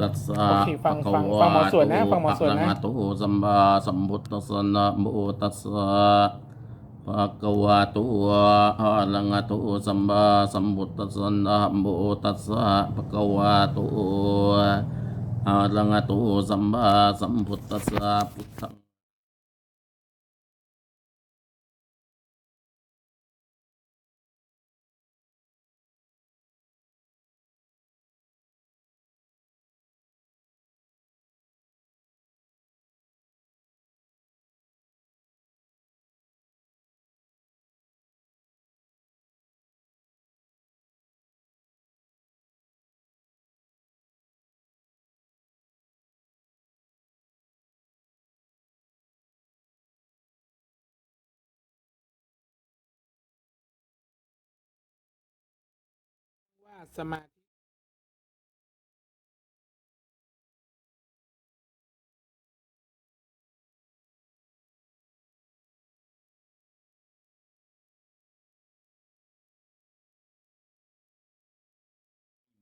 ตัสสะโอเคฟังภะฟังคะฟังหมอสวดนะโตฟังหมอสวดนะอะระหะโตสัมมาสัมพุทธัสสะนะโมตัสสะภะคะวะโตอะระหะโตสัมมาสัมพุทธัสสะนะโมตัสสะภะคะวะโตอะระหะโตสัมมาสัมพุทธัสสะพุทธัง สมาธิ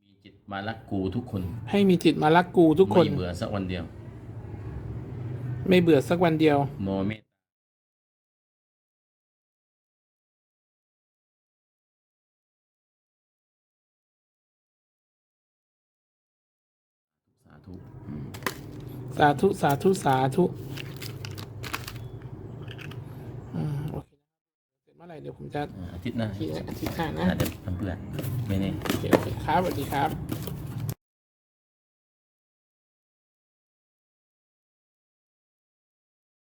มีจิตมารักกูทุกคนให้มีจิตมารักกูทุกคน ไม่เบื่อสักวันเดียว ไม่เบื่อสักวันเดียวโมเธุอืมสาธุสาธุสาธุอืมโอเคเสร็จเมื่อไหร่เดี๋ยวผมจะอาทิตย์หน้าทีอาทิตย์หน้านะอาจจะเพื่อนๆไม่แน่โอเคโอเคครับสวัสดีครับ